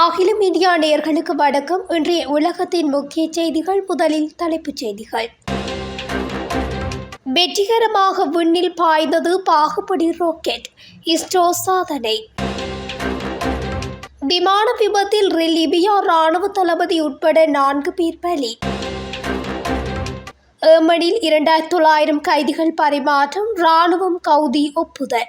அகில மீடியா நேயர்களுக்கு வணக்கம். இன்றைய உலகத்தின் முக்கிய செய்திகள் முதலில் தலைப்புச் செய்திகள். வெற்றிகரமாக விண்ணில் பாய்ந்தது பாகுபடி ராக்கெட். இஸ்ரோ சாதனை. விமான விபத்தில் லிபியா ராணுவ தளபதி உட்பட நான்கு பேர் பலி. ஏமனில் இரண்டாயிரத்தி தொள்ளாயிரம் கைதிகள் பரிமாற்றம் ராணுவம் கவுதி ஒப்புதல்.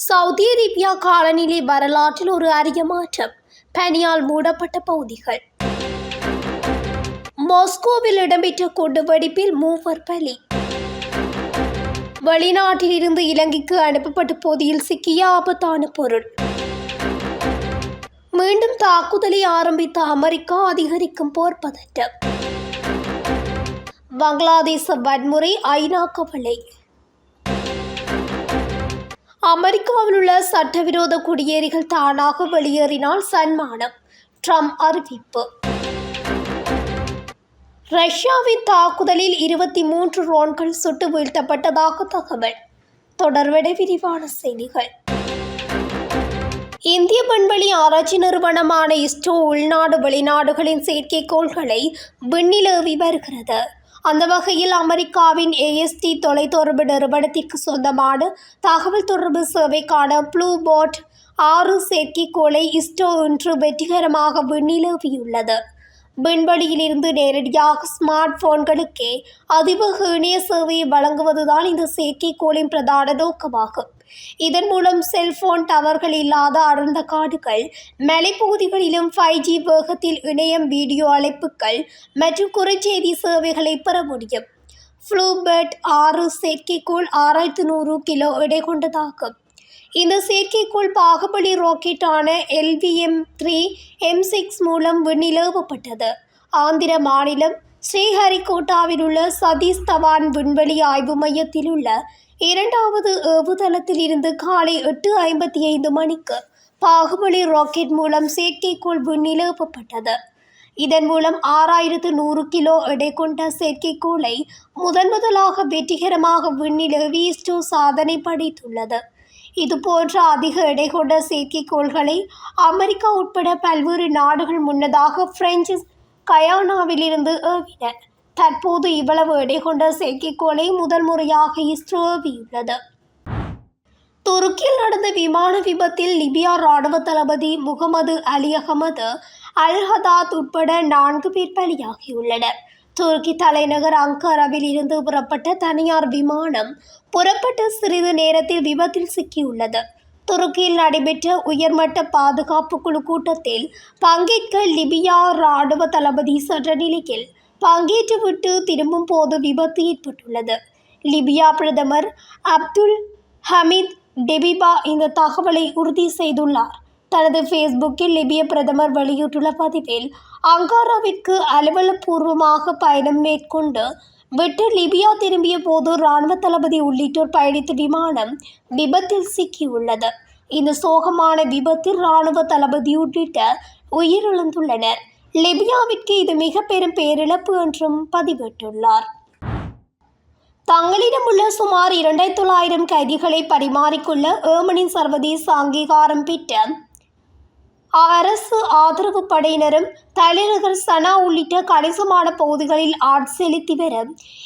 சவுதி அரேபியா காலநிலை வரலாற்றில் ஒரு அரிய மாற்றம். பனியால் மூடப்பட்ட பகுதிகள். மாஸ்கோவில் இடம்பெற்ற குண்டுவெடிப்பில் மூவர் பலி. வெளிநாட்டில் இருந்து இலங்கைக்கு அனுப்பப்பட்ட பொதியில் சிக்கிய ஆபத்தான பொருள். மீண்டும் தாக்குதலை ஆரம்பித்த அமெரிக்கா அதிகரிக்கும் போர் பதட்டம். பங்களாதேச வன்முறை ஐநா கவலை. அமெரிக்காவில் உள்ள சட்டவிரோத குடியேறிகள் தானாக வெளியேறினால் சன்மானம். ட்ரம்ப் அறிவிப்பு. ரஷ்யாவின் தாக்குதலில் இருபத்தி மூன்று ரோன்கள் சுட்டு வீழ்த்தப்பட்டதாக தகவல். தொடர்விட விரிவான செய்திகள். இந்திய விண்வெளி ஆராய்ச்சி நிறுவனமான இஸ்ரோ உள்நாடு வெளிநாடுகளின் செயற்கைக்கோள்களை விண்ணிலேவி வருகிறது. அந்த வகையில் அமெரிக்காவின் ஏஎஸ்டி தொலைத்தொடர்பு நிறுவனத்திற்கு சொந்தமான தகவல் தொடர்பு சேவைக்கான ப்ளூ பாட் ஆறு செயற்கைக்கோளை இஸ்ரோ இன்று வெற்றிகரமாக விண்ணிலவியுள்ளது விண்வெளியிலிருந்து நேரடியாக ஸ்மார்ட் போன்களுக்கே அதிவேக இணைய சேவையை வழங்குவதுதான் இந்த செயற்கைக்கோளின் பிரதான நோக்கமாகும். இதன் மூலம் செல்போன் டவர்கள் இல்லாத அடர்ந்த காடுகள் மலைப்பகுதிகளிலும் ஃபைவ் ஜி வேகத்தில் இணையம் வீடியோ அழைப்புகள் மற்றும் குறுஞ்செய்தி சேவைகளை பெற முடியும். ஃப்ளூபர்ட் ஆறு செயற்கைக்கோள் ஆறாயிரத்து நூறு கிலோ எடை கொண்டதாகும். இந்த செயற்கைக்கோள் பாகுபலி ராக்கெட்டான எல்விஎம் த்ரீ எம் சிக்ஸ் மூலம் விண்ணிலவப்பட்டது ஆந்திர மாநிலம் ஸ்ரீஹரிகோட்டாவில் உள்ள சதீஷ் தவான் விண்வெளி ஆய்வு மையத்தில் உள்ள இரண்டாவது ஏவுதளத்தில் இருந்து காலை எட்டு ஐம்பத்தி ஐந்து மணிக்கு பாகுபலி ராக்கெட் மூலம் செயற்கைக்கோள் விண்ணிலேவப்பட்டது இதன் மூலம் ஆறாயிரத்து நூறு கிலோ எடை கொண்ட செயற்கைக்கோளை முதன் முதலாக வெற்றிகரமாக விண்ணில் இஸ்ரோ சாதனை படைத்துள்ளது. இதுபோன்ற அதிக எடை கொண்ட செயற்கைக்கோள்களை அமெரிக்கா உட்பட பல்வேறு நாடுகள் முன்னதாக பிரெஞ்சு கயானாவிலிருந்து ஏவின தற்போது இவ்வளவு எடை கொண்ட செயற்கைக்கோளை முதல் முறையாக இஸ்ரோவியுள்ளது துருக்கியில் நடந்த விமான விபத்தில் லிபியா ராணுவ தளபதி Mohammed Ali Ahmed Al Haddad உட்பட நான்கு பேர் பலியாகியுள்ளனர். துருக்கி தலைநகர் அங்காராவில் இருந்து புறப்பட்ட தனியார் விமானம் புறப்பட்ட சிறிது நேரத்தில் விபத்தில் சிக்கியுள்ளது. துருக்கியில் நடைபெற்ற உயர்மட்ட பாதுகாப்பு குழு கூட்டத்தில் பங்கேற்க லிபியா ராணுவ தளபதி சென்ற நிலையில் பங்கேற்றுவிட்டு திரும்பும் போது விபத்து ஏற்பட்டுள்ளது. லிபியா பிரதமர் அப்துல் ஹமீத் டெபிபா இந்த தகவலை உறுதி செய்துள்ளார். தனது ஃபேஸ்புக்கில் லிபிய பிரதமர் வெளியிட்டுள்ள பதிவில் அங்காராவிற்கு அலுவலப்பூர்வமாக பயணம் மேற்கொண்டு விட்டு லிபியா திரும்பிய போது இராணுவ தளபதி உள்ளிட்டோர் பயணித்த விமானம் விபத்தில் சிக்கியுள்ளது. இந்த சோகமான விபத்தில் இராணுவ தளபதி உள்ளிட்ட உயிரிழந்துள்ளனர். லிபியாவிற்கு இது மிக பெரும் பேரிழப்பு என்றும் பதிவிட்டுள்ளார். தங்களிடம் உள்ள சுமார் இரண்டாயிரத்தி தொள்ளாயிரம் கைதிகளை பரிமாறிக்கொள்ள ஏமனின் சர்வதேச அங்கீகாரம் பெற்ற அரசு ஆதரவு படையினரும் தலைநகர் சனா உள்ளிட்ட கணிசமான பகுதிகளில் ஆட்செலுத்தி வர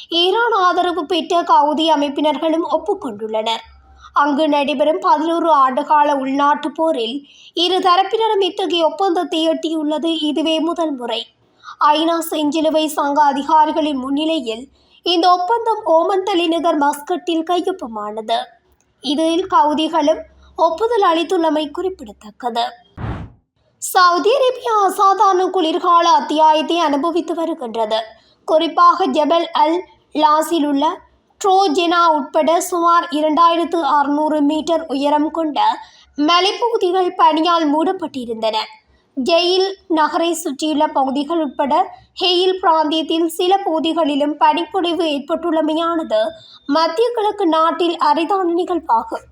ஈரான் ஆதரவு பெற்ற கவுதி அமைப்பினர்களும் ஒப்புக்கொண்டுள்ளனர். அங்கு நடைபெறும் பதினோரு ஆண்டுகால உள்நாட்டு போரில் இரு தரப்பினரும் இத்தகைய ஒப்பந்தத்தை எட்டியுள்ளது இதுவே முதல் முறை. ஐநா செஞ்சிலுவை சங்க அதிகாரிகளின் முன்னிலையில் இந்த ஒப்பந்தம் ஓமன் தலைநகர் மஸ்கட்டில் கையொப்பமானது. இதில் கவுதிகளும் ஒப்புதல் அளித்துள்ளமை குறிப்பிடத்தக்கது. சவுதி அரேபியா அசாதாரண குளிர்கால அத்தியாயத்தை அனுபவித்து வருகின்றது. குறிப்பாக ஜபல் அல் லாஸில் உள்ள ட்ரோஜெனா உட்பட சுமார் இரண்டாயிரத்து அறுநூறு மீட்டர் உயரம் கொண்ட மலைப்பகுதிகள் பனியால் மூடப்பட்டிருந்தன. ஜெயில் நகரை சுற்றியுள்ள பகுதிகள் உட்பட ஹெயில் பிராந்தியத்தில் சில பகுதிகளிலும் பனிப்பொழிவு ஏற்பட்டுள்ளமையானது மத்திய கிழக்கு நாட்டில் அரிதான நிகழ்வாகும்.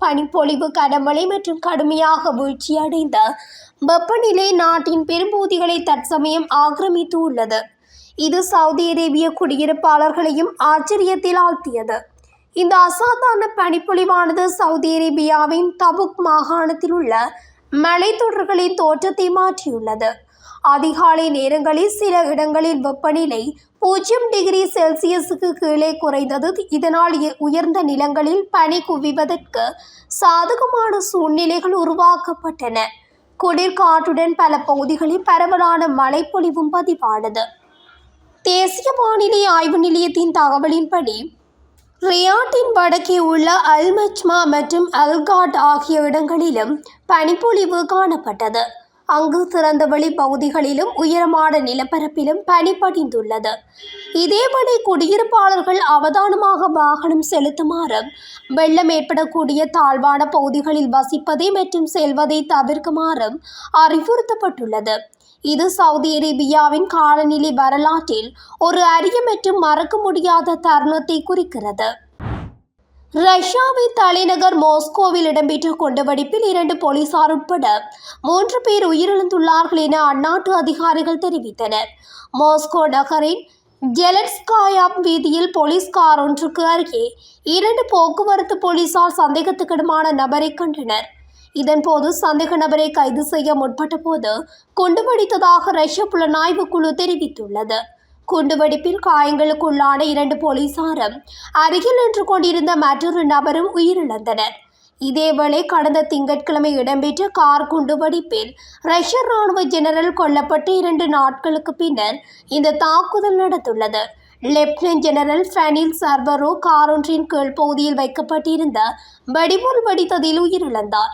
பனிப்பொழிவு கனமழை மற்றும் கடுமையாக வீழ்ச்சியடைந்த வெப்பநிலை நாட்டின் பெரும்பகுதிகளை தற்சமயம் ஆக்கிரமித்து உள்ளது இது சவுதி அரேபிய குடியிருப்பாளர்களையும் ஆச்சரியத்தில் ஆழ்த்தியது. இந்த அசாதாரண பனிப்பொழிவானது சவுதி அரேபியாவின் தபுக் மாகாணத்தில் உள்ள மலைத்தொடர்களின் தோற்றத்தை மாற்றியுள்ளது. அதிகாலை நேரங்களில் சில இடங்களில் வெப்பநிலை பூஜ்ஜியம் டிகிரி செல்சியஸுக்கு கீழே குறைந்தது. இதனால் உயர்ந்த நிலங்களில் பனி குவிவதற்கு சாதகமான சூழ்நிலைகள் உருவாக்கப்பட்டன. குளிர்காற்றுடன் பல பகுதிகளில் பரவலான மழைப்பொழிவும் பதிவானது. தேசிய வானிலை ஆய்வு நிலையத்தின் தகவலின்படி ரியாட்டின் வடக்கே உள்ள அல்மச்மா மற்றும் அல்காட் ஆகிய இடங்களிலும் பனிப்பொழிவு காணப்பட்டது. அங்கு திறந்தவெளி பகுதிகளிலும் உயரமான நிலப்பரப்பிலும் பனி படிந்துள்ளது இதேபடி குடியிருப்பாளர்கள் அவதானமாக வாகனம் செலுத்துமாறு வெள்ளம் ஏற்படக்கூடிய தாழ்வான பகுதிகளில் வசிப்பதை மற்றும் செல்வதை தவிர்க்குமாறும் அறிவுறுத்தப்பட்டுள்ளது. இது சவுதி அரேபியாவின் காலநிலை வரலாற்றில் ஒரு அரிய மற்றும் மறக்க முடியாத தருணத்தை குறிக்கிறது. ரஷ்யாவின் தலைநகர் மாஸ்கோவில் இடம்பெற்ற குண்டுவெடிப்பில் இரண்டு போலீசார் உட்பட மூன்று பேர் உயிரிழந்துள்ளார்கள் என அந்நாட்டு அதிகாரிகள் தெரிவித்தனர். மாஸ்கோ நகரின் ஜெலட்ஸ்காயா வீதியில் போலீஸ் கார் ஒன்றுக்கு அருகே இரண்டு போக்குவரத்து போலீசார் சந்தேகத்துக்கிடமான நபரை கண்டனர். இதன்போது சந்தேக நபரை கைது செய்ய முற்பட்ட போது குண்டுவெடித்ததாக ரஷ்ய புலனாய்வு குழு தெரிவித்துள்ளது. குண்டுவெடிப்பில் காயங்களுக்குள்ளான இரண்டு போலீசாரும் அருகில் நின்று கொண்டிருந்த மற்றொரு நபரும் உயிரிழந்தனர். இதேவேளை கடந்த திங்கட்கிழமை இடம்பெற்ற கார் குண்டுவெடிப்பில் ரஷ்ய ராணுவ ஜெனரல் கொல்லப்பட்டு இரண்டு நாட்களுக்கு பின்னர் இந்த தாக்குதல் நடந்துள்ளது. லெப்டினன்ட் ஜெனரல் ஃபெனில் சர்வரோ காரொன்றின் கீழ் பகுதியில் வைக்கப்பட்டிருந்த வெடிபொருள் வெடித்ததில் உயிரிழந்தார்.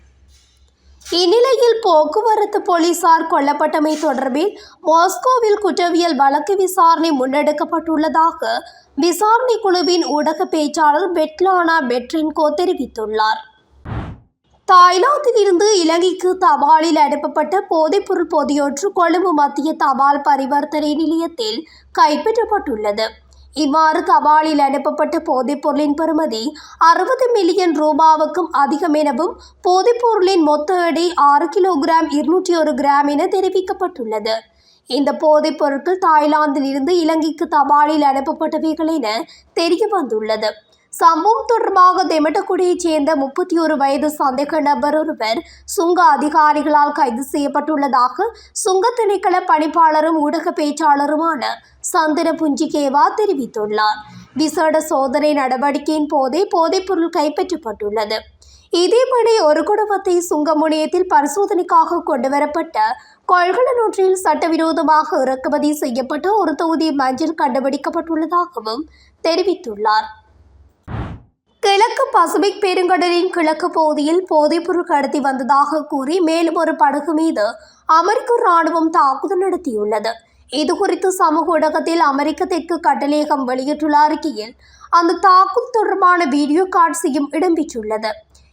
இந்நிலையில் போக்குவரத்து போலீசார் கொல்லப்பட்டமை தொடர்பில் மாஸ்கோவில் குற்றவியல் வழக்கு விசாரணை முன்னெடுக்கப்பட்டுள்ளதாக விசாரணை குழுவின் ஊடக பேச்சாளர் பெட்லானா பெட்ரின்கோ தெரிவித்துள்ளார். தாய்லாந்தில் இருந்து இலங்கைக்கு தபாலில் அனுப்பப்பட்ட போதைப்பொருள் பொதியொன்று கொழும்பு மத்திய தபால் பரிவர்த்தனை நிலையத்தில் கைப்பற்றப்பட்டுள்ளது. இவ்வாறு தபாலில் அனுப்பப்பட்ட போதைப்பொருளின் பெறுமதி அறுபது மில்லியன் ரூபாவுக்கும் அதிகம் எனவும் போதைப்பொருளின் மொத்த எடை ஆறு கிலோகிராம் இருநூற்றி ஒரு கிராம் என தெரிவிக்கப்பட்டுள்ளது. இந்த போதைப் பொருட்கள் தாய்லாந்தில் இருந்து இலங்கைக்கு தபாலில் அனுப்பப்பட்டவைகள் என தெரிய வந்துள்ளது. சம்பவம் தொடர்பாக தெமட்டக்குடியைச் சேர்ந்த முப்பத்தி ஒரு வயது சந்தேக நபர் ஒருவர் சுங்க அதிகாரிகளால் கைது செய்யப்பட்டுள்ளதாக சுங்க திணைக்கள பணிப்பாளரும் ஊடக பேச்சாளருமான சந்திர புஞ்சிகேவா தெரிவித்துள்ளார். விசேட சோதனை நடவடிக்கையின் போதே போதைப்பொருள் கைப்பற்றப்பட்டுள்ளது. இதேபடி ஒரு குடும்பத்தை சுங்க முனையத்தில் பரிசோதனைக்காக கொண்டுவரப்பட்ட கொள்கலன் ஒன்றில் சட்டவிரோதமாக இறக்குமதி செய்யப்பட்ட ஒரு தொகுதி மஞ்சள் கண்டுபிடிக்கப்பட்டுள்ளதாகவும் தெரிவித்துள்ளார். கிழக்கு பசிபிக் பெருங்கடலின் கிழக்கு பகுதியில் போதைப்பொருள் கடத்தி வந்ததாக கூறி மேலும் ஒரு படகு மீது அமெரிக்க ராணுவம் தாக்குதல் நடத்தியுள்ளது. இது குறித்து சமூக ஊடகத்தில் அமெரிக்க தெற்கு கட்டளையகம் வெளியிட்டுள்ள அறிக்கையில் அந்த தாக்குதல் தொடர்பான வீடியோ காட்சியும் இடம்பெற்றுள்ளது.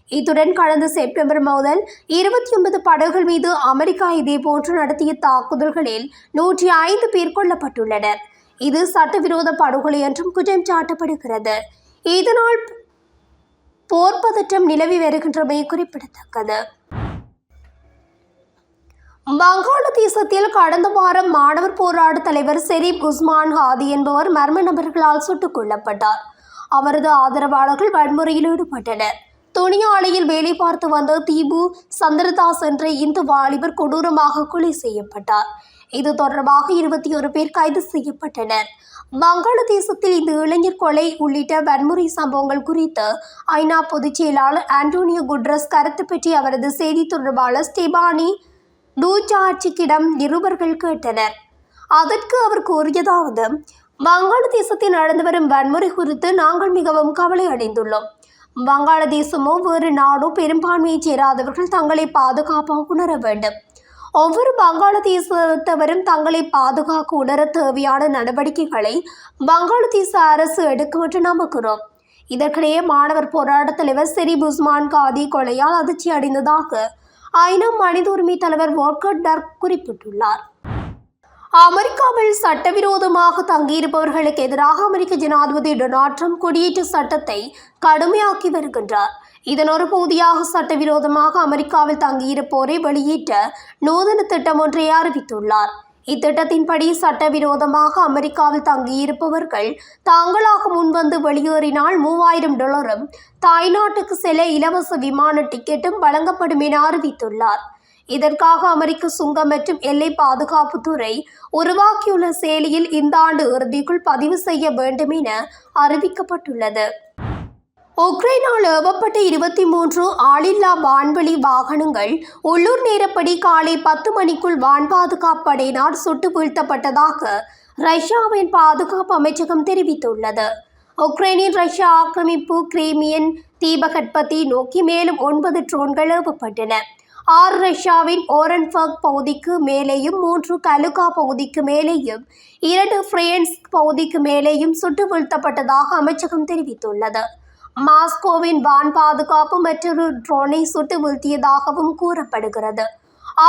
இத்துடன் கடந்த செப்டம்பர் முதல் இருபத்தி ஒன்பது படகுகள் மீது அமெரிக்கா இதேபோன்று நடத்திய தாக்குதல்களில் நூற்றி ஐந்து பேர் கொல்லப்பட்டுள்ளனர். இது சட்டவிரோத படுகொலை என்றும் குற்றம் சாட்டப்படுகிறது. இதனால் போர் பதற்றம் நிலவி வருகின்றமை குறிப்பிடத்தக்கது. வங்காளதேசத்தில் கடந்த வாரம் மாணவர் போராட்ட தலைவர் செரீப் உஸ்மான் ஹாதி என்பவர் மர்ம நபர்களால் சுட்டுக் கொல்லப்பட்டார். அவரது ஆதரவாளர்கள் வன்முறையில் ஈடுபட்டனர். துணி ஆலையில் வேலை பார்த்து வந்த தீபு சந்திரதாஸ் என்ற இந்து வாலிபர் கொடூரமாக கொலை செய்யப்பட்டார். இது தொடர்பாக இருபத்தி ஒரு பேர் கைது செய்யப்பட்டனர். வங்காளதேசத்தில் இந்த இளைஞர் கொலை உள்ளிட்ட வன்முறை சம்பவங்கள் குறித்து ஐநா பொதுச் செயலாளர் ஆண்டோனியோ குட்ரஸ் கருத்து பற்றி அவரது செய்தி தொடர்பாளர் ஸ்டெபானி டூஜார்ஜிக்கிடம் நிருபர்கள் கேட்டனர். அதற்கு அவர் கூறியதாவது வங்காளதேசத்தில் நடந்து வரும் வன்முறை குறித்து நாங்கள் மிகவும் கவலை அடைந்துள்ளோம். வங்காளதேசமோ வேறு நாடோ பெரும்பான்மையைச் சேராதவர்கள் தங்களை பாதுகாப்பாக உணர வேண்டும். ஒவ்வொரு வங்காளதேசத்தவரும் தங்களை பாதுகாக்க உணர தேவையான நடவடிக்கைகளை வங்காளதேச அரசு எடுக்கும் என்று நம்புகிறோம். இதற்கிடையே மாணவர் போராட்ட தலைவர் செரீப் உஸ்மான் காதி கொலையால் அதிர்ச்சி அடைந்ததாக ஐநா மனித உரிமை தலைவர் வால்கர் டர்க் குறிப்பிட்டுள்ளார். அமெரிக்காவில் சட்டவிரோதமாக தங்கியிருப்பவர்களுக்கு எதிராக அமெரிக்க ஜனாதிபதி டொனால்ட் ட்ரம்ப் குடியேற்ற சட்டத்தை கடுமையாக்கி வருகின்றார். இதன் ஒரு பகுதியாக சட்டவிரோதமாக அமெரிக்காவில் தங்கியிருப்போரை வெளியேற்ற நூதன திட்டம் ஒன்றை அறிவித்துள்ளார். இத்திட்டத்தின்படி சட்டவிரோதமாக அமெரிக்காவில் தங்கியிருப்பவர்கள் தாங்களாக முன்வந்து வெளியேறினால் மூவாயிரம் டாலரும் தாய்நாட்டுக்கு செல்ல இலவச விமான டிக்கெட்டும் வழங்கப்படும் என அறிவித்துள்ளார். இதற்காக அமெரிக்க சுங்கம் மற்றும் எல்லை பாதுகாப்புத்துறை உருவாக்கியுள்ள செயலியில் இந்த ஆண்டு இறுதிக்குள் பதிவு செய்ய வேண்டும் என அறிவிக்கப்பட்டுள்ளது. உக்ரைனால் ஏவப்பட்ட இருபத்தி மூன்று ஆளில்லா வான்வெளி வாகனங்கள் உள்ளூர் நேரப்படி காலை பத்து மணிக்குள் வான் பாதுகாப்பு படையினால் சுட்டு வீழ்த்தப்பட்டதாக ரஷ்யாவின் பாதுகாப்பு அமைச்சகம் தெரிவித்துள்ளது. உக்ரைனின் ரஷ்யா ஆக்கிரமிப்பு கிரீமியன் தீபகற்பத்தை நோக்கி மேலும் ஒன்பது ட்ரோன்கள் ஏவப்பட்டன. ஆறு ரஷ்யாவின் ஓரன்பர்க் பகுதிக்கு மேலேயும் மூன்று கலுகா பகுதிக்கு மேலேயும் இரண்டு பிரான்ஸ் பகுதிக்கு மேலேயும் சுட்டு வீழ்த்தப்பட்டதாக அமைச்சகம் தெரிவித்துள்ளது. மாஸ்கோவின் வான் பாதுகாப்பு மற்றொரு ட்ரோனை சுட்டு வீழ்த்தியதாகவும் கூறப்படுகிறது.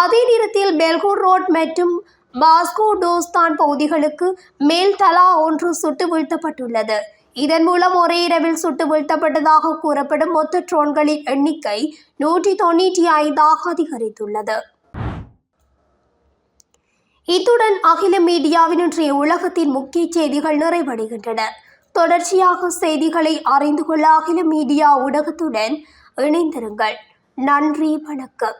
அதே நேரத்தில் பெல்கூர் ரோட் மற்றும் மாஸ்கோ டோஸ்தான் பகுதிகளுக்கு மேல் தலா ஒன்று சுட்டு வீழ்த்தப்பட்டுள்ளது. இதன் மூலம் ஒரே இரவில் சுட்டு வீழ்த்தப்பட்டதாக கூறப்படும் மொத்த ட்ரோன்களின் எண்ணிக்கை நூற்றி தொண்ணூற்றி ஐந்தாக அதிகரித்துள்ளது. இத்துடன் அகில மீடியாவின் இன்றைய உலகத்தின் முக்கிய செய்திகள் நிறைவடைகின்றன. தொடர்ச்சியாக செய்திகளை அறிந்து கொள்ள அகில மீடியா ஊடகத்துடன் இணைந்திருங்கள். நன்றி வணக்கம்.